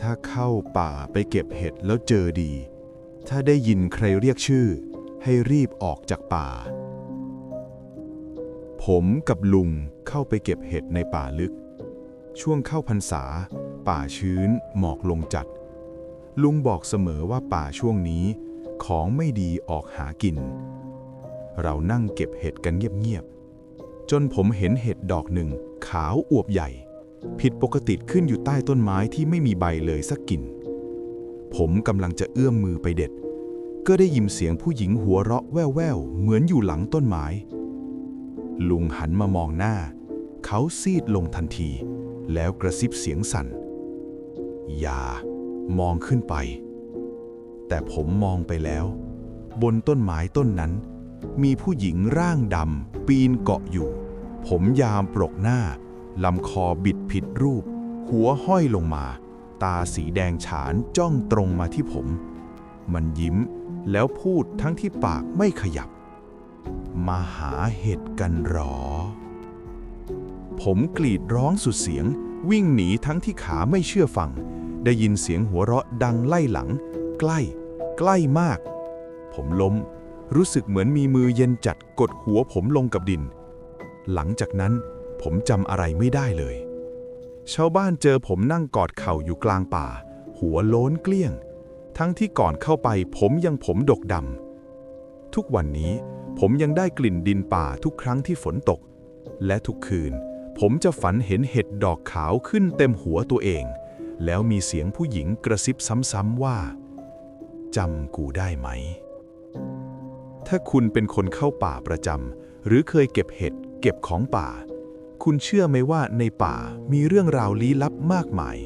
ถ้าเข้าป่าไปเก็บเห็ดแล้วเจอดี ถ้าได้ยินใครเรียกชื่อ ให้รีบออกจากป่า ผมกับลุงเข้าไปเก็บเห็ดในป่าลึก ช่วงเข้าพรรษา ป่าชื้นหมอกลงจัด ลุงบอกเสมอว่าป่าช่วงนี้ ของไม่ดีออกหากิน เรานั่งเก็บเห็ดกันเงียบๆจนผมเห็นเห็ดดอกหนึ่งขาวอวบใหญ่ ผิดปกติขึ้นอยู่ใต้ต้นไม้ที่ไม่มีใบเลยสักกิ่นผมกำลังจะเอื้อมมือไปเด็ด ก็ได้ยินเสียงผู้หญิงหัวเราะแว่วๆ เหมือนอยู่หลังต้นไม้ ลุงหันมามองหน้า เขาซีดลงทันที แล้วกระซิบเสียงสั่น อย่ามองขึ้นไป แต่ผมมองไปแล้ว บนต้นไม้ต้นนั้น มีผู้หญิงร่างดำปีนเกาะอยู่ ผมยามปรกหน้า ลำคอบิดผิดรูป หัวห้อยลงมา ตาสีแดงฉานจ้องตรงมาที่ผม มันยิ้มแล้วพูดทั้งที่ปากไม่ขยับ มาหาเห็ดกันหรอ ผมกรีดร้องสุดเสียง วิ่งหนีทั้งที่ขาไม่เชื่อฟัง ได้ยินเสียงหัวเราะดังไล่หลัง ใกล้ ใกล้มาก ผมล้ม รู้สึกเหมือนมีมือเย็นจัดกดหัวผมลงกับดิน หลังจากนั้น ผมจำอะไรไม่ได้เลย ชาวบ้านเจอผมนั่งกอดเข่าอยู่กลางป่า หัวโล้นเกลี้ยง ทั้งที่ก่อนเข้าไปผมยังผมดกดำทุกวันนี้ผมยังได้กลิ่นดินป่าทุกครั้งที่ฝนตก และทุกคืน ผมจะฝันเห็นเห็ดดอกขาวขึ้นเต็มหัวตัวเอง แล้วมีเสียงผู้หญิงกระซิบซ้ำๆว่าจำกูได้ไหม ถ้าคุณเป็นคนเข้าป่าประจำหรือเคยเก็บเห็ดเก็บของป่า คุณเชื่อไหมว่าในป่ามีเรื่องราวลี้ลับมากมาย